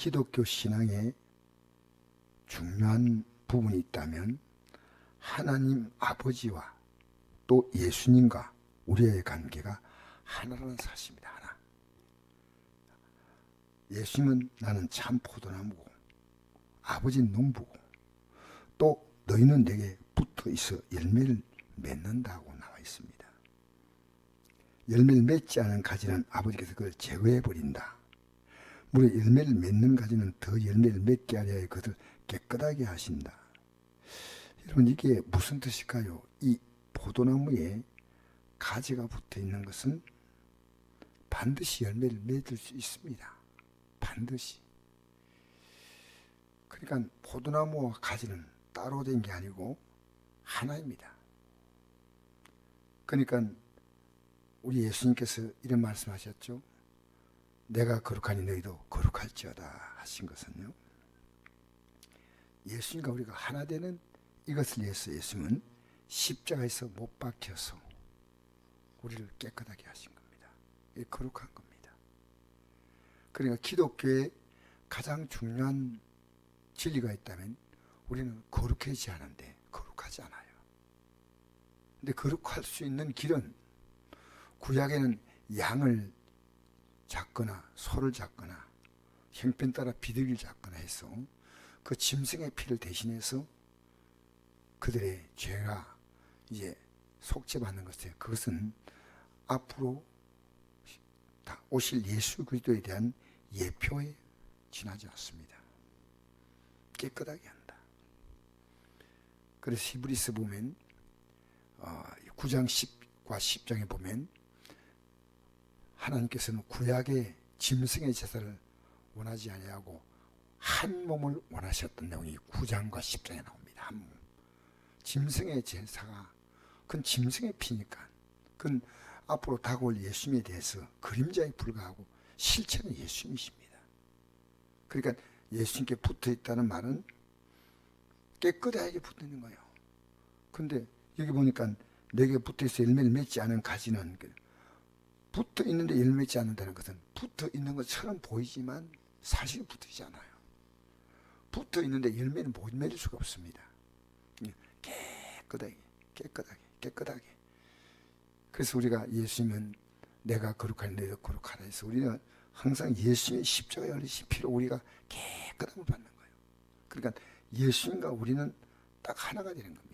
기독교 신앙에 중요한 부분이 있다면 하나님 아버지와 또 예수님과 우리의 관계가 하나라는 사실입니다. 하나. 예수님은 나는 참 포도나무고 아버지는 농부고 또 너희는 내게 붙어 있어 열매를 맺는다고 나와 있습니다. 열매를 맺지 않은 가지는 아버지께서 그걸 제거해 버린다. 무려 열매를 맺는 가지는 더 열매를 맺게 하려 그것을 깨끗하게 하신다. 여러분 이게 무슨 뜻일까요? 이 포도나무에 가지가 붙어 있는 것은 반드시 열매를 맺을 수 있습니다. 반드시. 그러니까 포도나무와 가지는 따로 된 게 아니고 하나입니다. 그러니까 우리 예수님께서 이런 말씀하셨죠. 내가 거룩하니 너희도 거룩할지어다 하신 것은요. 예수님과 우리가 하나 되는 이것을 위해서 예수님은 십자가에서 못 박혀서 우리를 깨끗하게 하신 겁니다. 이 거룩한 겁니다. 그러니까 기독교의 가장 중요한 진리가 있다면 우리는 거룩하지 않은데 거룩하지 않아요. 근데 거룩할 수 있는 길은 구약에는 양을 잡거나 소를 잡거나 형편 따라 비둘기를 잡거나 해서 그 짐승의 피를 대신해서 그들의 죄가 이제 속죄받는 것이에요. 그것은 앞으로 다 오실 예수 그리스도에 대한 예표에 지나지 않습니다. 깨끗하게 한다. 그래서 히브리스 보면 어, 9장 10과 10장에 보면 하나님께서는 구약의 짐승의 제사를 원하지 아니하고 한 몸을 원하셨던 내용이 9장과 10장에 나옵니다. 한 몸. 짐승의 제사가 그건 짐승의 피니까 그건 앞으로 다가올 예수님에 대해서 그림자에 불과하고 실체는 예수님이십니다. 그러니까 예수님께 붙어 있다는 말은 깨끗하게 붙어 있는 거예요. 근데 여기 보니까 내게 붙어 있어 열매를 맺지 않은 가지는 그 붙어 있는데 열매 맺지 않는다는 것은 붙어 있는 것처럼 보이지만 사실은 붙어 있지 않아요. 붙어 있는데 열매는 못 맺을 수가 없습니다. 깨끗하게, 깨끗하게, 깨끗하게. 그래서 우리가 예수님은 내가 거룩하니 너희도 거룩하라 해서 우리는 항상 예수님의 십자가에 흘리신 피로 우리가 깨끗함을 받는 거예요. 그러니까 예수님과 우리는 딱 하나가 되는 겁니다.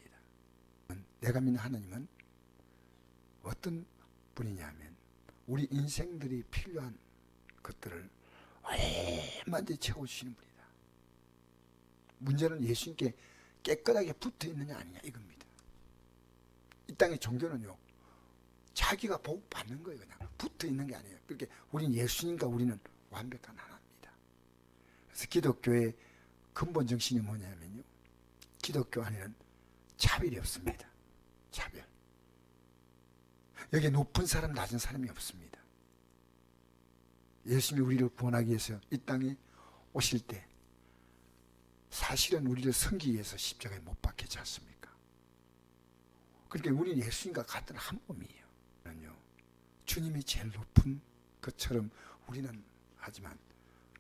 내가 믿는 하나님은 어떤 분이냐면 우리 인생들이 필요한 것들을 얼마든지 채워주시는 분이다. 문제는 예수님께 깨끗하게 붙어 있느냐 아니냐 이겁니다. 이 땅의 종교는요. 자기가 복 받는 거예요. 그냥 붙어 있는 게 아니에요. 그렇게 우리는 예수님과 우리는 완벽한 하나입니다. 그래서 기독교의 근본 정신이 뭐냐면요. 기독교 안에는 차별이 없습니다. 차별. 여기 높은 사람, 낮은 사람이 없습니다. 예수님이 우리를 구원하기 위해서 이 땅에 오실 때 사실은 우리를 섬기기 위해서 십자가에 못 박히지 않습니까? 그러니까 우리는 예수님과 같은 한 몸이에요. 주님이 제일 높은 것처럼 우리는 하지만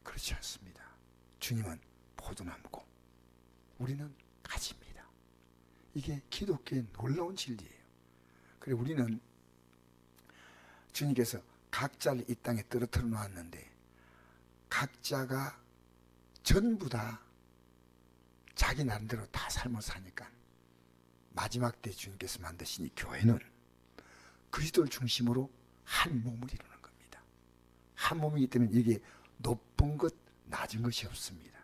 그렇지 않습니다. 주님은 포도나무고 우리는 가지입니다. 이게 기독교의 놀라운 진리예요. 그래 우리는 주님께서 각자를 이 땅에 떨어뜨려 놓았는데 각자가 전부 다 자기 나름대로 다 삶을 사니까 마지막 때 주님께서 만드신 이 교회는 그리스도를 중심으로 한 몸을 이루는 겁니다. 한 몸이기 때문에 이게 높은 것, 낮은 것이 없습니다.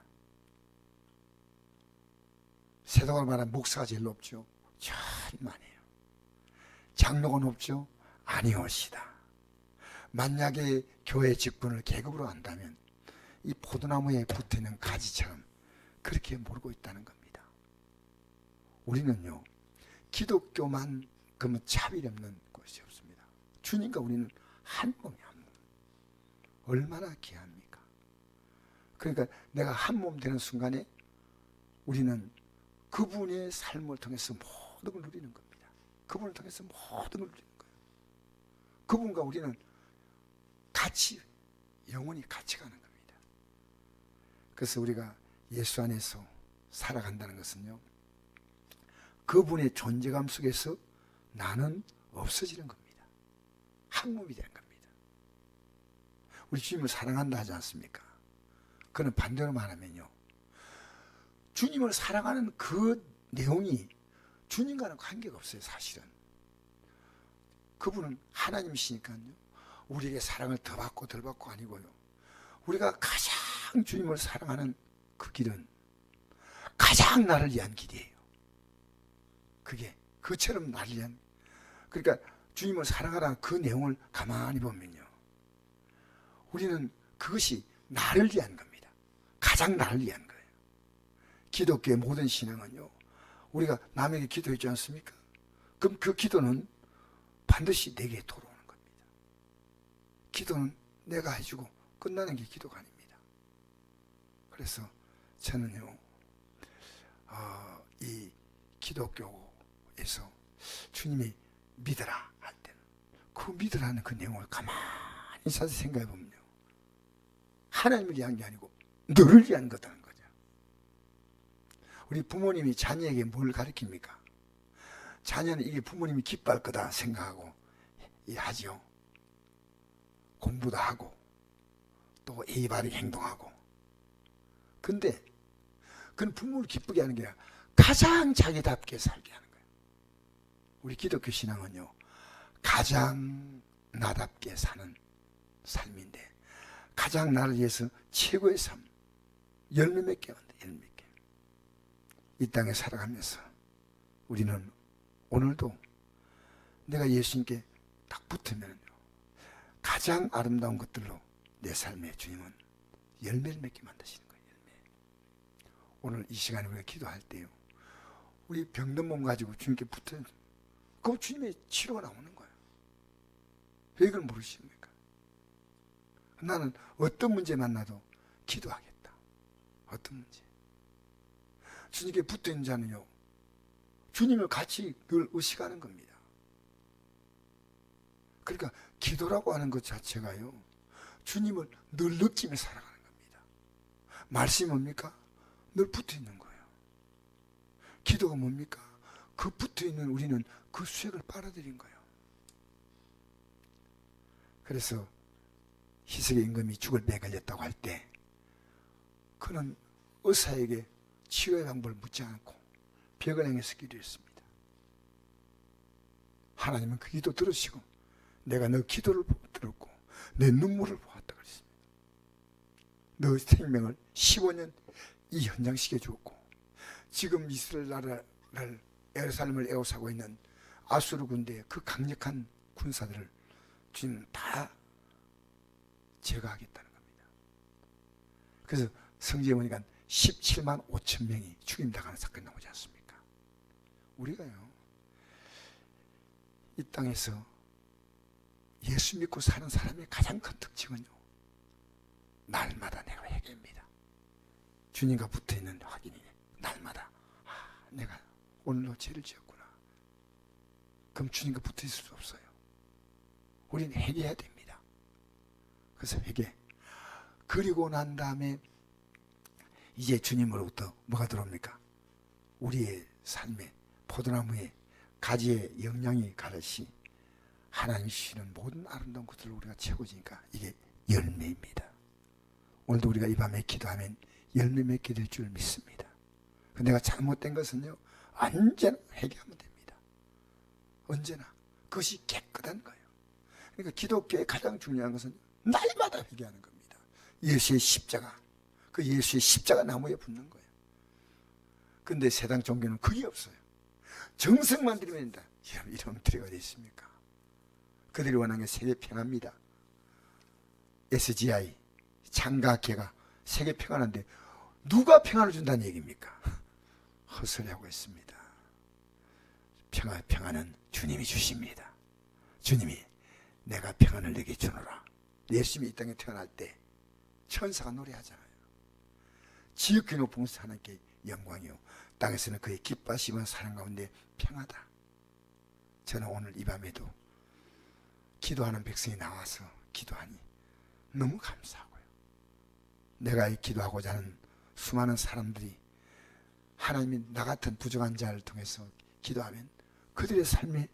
세상으로 말하면 목사가 제일 높죠. 천만에요. 장로가 높죠. 아니오시다. 만약에 교회 직분을 계급으로 한다면 이 포도나무에 붙어있는 가지처럼 그렇게 모르고 있다는 겁니다. 우리는요, 기독교만 그러면 차별이 없는 것이 없습니다. 주님과 우리는 한 몸이 한 몸. 얼마나 귀합니까? 그러니까 내가 한 몸 되는 순간에 우리는 그분의 삶을 통해서 모든 걸 누리는 겁니다. 그분을 통해서 모든 걸 누리는 거예요. 그분과 우리는 같이 영원히 같이 가는 겁니다. 그래서 우리가 예수 안에서 살아간다는 것은요. 그분의 존재감 속에서 나는 없어지는 겁니다. 한 몸이 되는 겁니다. 우리 주님을 사랑한다 하지 않습니까? 그는 반대로 말하면요. 주님을 사랑하는 그 내용이 주님과는 관계가 없어요, 사실은. 그분은 하나님이시니까요. 우리에게 사랑을 더 받고 덜 받고 아니고요. 우리가 가장 주님을 사랑하는 그 길은 가장 나를 위한 길이에요. 그게 그처럼 나를 위한 그러니까 주님을 사랑하라는 그 내용을 가만히 보면요. 우리는 그것이 나를 위한 겁니다. 가장 나를 위한 거예요. 기독교의 모든 신앙은요. 우리가 남에게 기도했지 않습니까? 그럼 그 기도는 반드시 내게 겁니다. 기도는 내가 해주고 끝나는 게 기도가 아닙니다. 그래서 저는요, 어, 이 기독교에서 주님이 믿어라 할 때는 그 믿으라는 그 내용을 가만히 자세히 생각해 보면요. 하나님을 위한 게 아니고 너를 위한 거다는 거죠. 우리 부모님이 자녀에게 뭘 가르칩니까? 자녀는 이게 부모님이 기뻐할 거다 생각하고 하지요. 공부도 하고 또 예의 바르게 행동하고 근데 그건 부모를 기쁘게 하는 게 아니라 가장 자기답게 살게 하는 거예요. 우리 기독교 신앙은요. 가장 나답게 사는 삶인데 가장 나를 위해서 최고의 삶 열매 맺게 만다 열매 맺게 이 땅에 살아가면서 우리는 오늘도 내가 예수님께 딱 붙으면 가장 아름다운 것들로 내 삶에 주님은 열매를 맺게 만드시는 거예요. 열매. 오늘 이 시간에 우리가 기도할 때요. 우리 병든 몸 가지고 주님께 붙어 그 주님의 치료가 나오는 거예요. 왜 이걸 모르십니까? 나는 어떤 문제 만나도 기도하겠다. 어떤 문제. 주님께 붙어 있는 자는요. 주님을 같이 늘 의식하는 겁니다. 그러니까 기도라고 하는 것 자체가요. 주님을 늘 느끼며 살아가는 겁니다. 말씀이 뭡니까? 늘 붙어 있는 거예요. 기도가 뭡니까? 그 붙어 있는 우리는 그 수액을 빨아들인 거예요. 그래서 희석의 임금이 죽을 배 걸렸다고 할 때 그는 의사에게 치료의 방법을 묻지 않고 벽을 향해서 기도했습니다. 하나님은 그 기도 들으시고 내가 너 기도를 들었고 내 눈물을 보았다 그랬습니다. 너 생명을 15년 이 현장시켜 주었고 지금 이스라엘 나라를 에르살렘을 에워싸고 있는 아수르 군대의 그 강력한 군사들을 주님 다 제거하겠다는 겁니다. 그래서 성경에 보니까 17만 5천 명이 죽임당하는 사건이 나오지 않습니까? 우리가요 이 땅에서 예수 믿고 사는 사람의 가장 큰 특징은요 날마다 내가 회개입니다. 주님과 붙어 있는 확인이 날마다 아, 내가 오늘로 죄를 지었구나. 그럼 주님과 붙어 있을 수 없어요. 우리는 회개해야 됩니다. 그래서 회개. 그리고 난 다음에 이제 주님으로부터 뭐가 들어옵니까? 우리의 삶에 포도나무에 가지의 영양이 가듯이 하나님 주시는 모든 아름다운 것들을 우리가 채워지니까 이게 열매입니다. 오늘도 우리가 이 밤에 기도하면 열매 맺게 될 줄 믿습니다. 그 내가 잘못된 것은요, 언제나 회개하면 됩니다. 언제나. 그것이 깨끗한 거예요. 그러니까 기독교의 가장 중요한 것은 날마다 회개하는 겁니다. 예수의 십자가. 그 예수의 십자가 나무에 붙는 거예요. 근데 세상 종교는 그게 없어요. 정성만 들이면 된다. 이런, 이런 틀이 어디 있습니까? 그들이 원하는 게 세계 평화입니다. SGI, 장가계가 세계 평화인데 누가 평화를 준다는 얘기입니까? 헛소리하고 있습니다. 평화, 평화는 주님이 주십니다. 주님이 내가 평안을 내게 주노라. 예수님이 이 땅에 태어날 때 천사가 노래하잖아요. 지극히 높은 하나님께 영광이요. 땅에서는 그의 기뻐하시면 사랑 가운데 평하다. 저는 오늘 이 밤에도 기도하는 백성이 나와서 기도하니 너무 감사하고요. 내가 이 기도하고자 하는 수많은 사람들이 하나님이 나 같은 부정한 자를 통해서 기도하면 그들의 삶에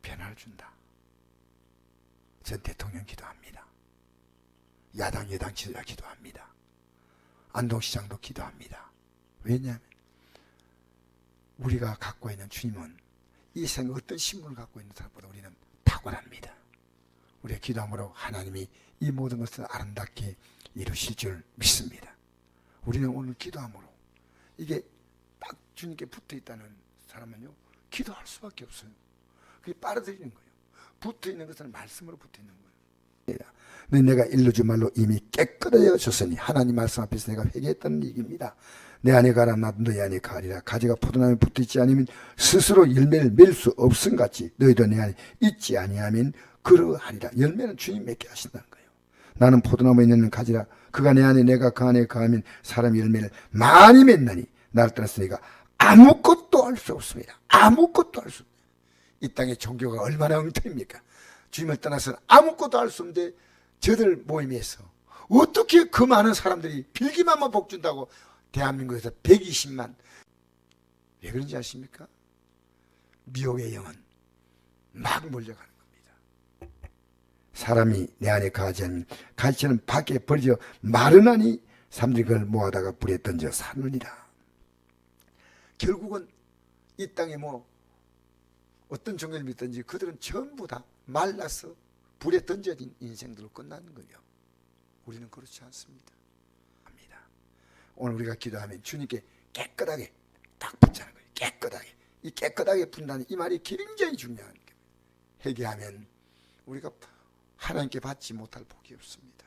변화를 준다. 전 대통령 기도합니다. 야당 여당 지도자 기도합니다. 안동시장도 기도합니다. 왜냐하면 우리가 갖고 있는 주님은 이 세상에 어떤 신분을 갖고 있는 사람보다 우리는 탁월합니다. 우리의 기도함으로 하나님이 이 모든 것을 아름답게 이루실 줄 믿습니다. 우리는 오늘 기도함으로 이게 딱 주님께 붙어 있다는 사람은요 기도할 수밖에 없어요. 그게 빨아들이는 거예요. 붙어 있는 것은 말씀으로 붙어 있는 거예요. 네, 내가 일러주 말로 이미 깨끗하여 졌으니 하나님 말씀 앞에서 내가 회개했다는 얘기입니다. 내 안에 가라 나도 너희 안에 가리라 가지가 포도나무에 붙어있지 않으면 스스로 열매를 맺을 수 없음 같이 너희도 내 안에 있지 아니하면 그러하리라. 열매는 주님 맺게 하신다는 거예요. 나는 포도나무에 있는 가지라. 그가 내 안에 내가 그 안에 거하면 사람 열매를 많이 맺나니 나를 떠나서 너희가 아무것도 할 수 없습니다. 아무것도 할 수 없습니다. 이 땅의 종교가 얼마나 엉터리입니까? 주님을 떠나서는 아무것도 할 수 없는데 저들 모임에서 어떻게 그 많은 사람들이 빌기만만 복 준다고 대한민국에서 120만. 왜 그런지 아십니까? 미혹의 영은 막 몰려가는. 사람이 내 안에 가지 않으면 가지는 밖에 버려 마르나니 사람들이 그걸 모아다가 불에 던져 사느니라. 결국은 이 땅에 뭐 어떤 종교를 믿든지 그들은 전부 다 말라서 불에 던져진 인생들로 끝나는 거예요. 우리는 그렇지 않습니다. 합니다. 오늘 우리가 기도하면 주님께 깨끗하게 딱 붙자는 거예요. 깨끗하게. 이 깨끗하게 분다는 이 말이 굉장히 중요한 거예요. 회개하면 우리가 하나님께 받지 못할 복이 없습니다.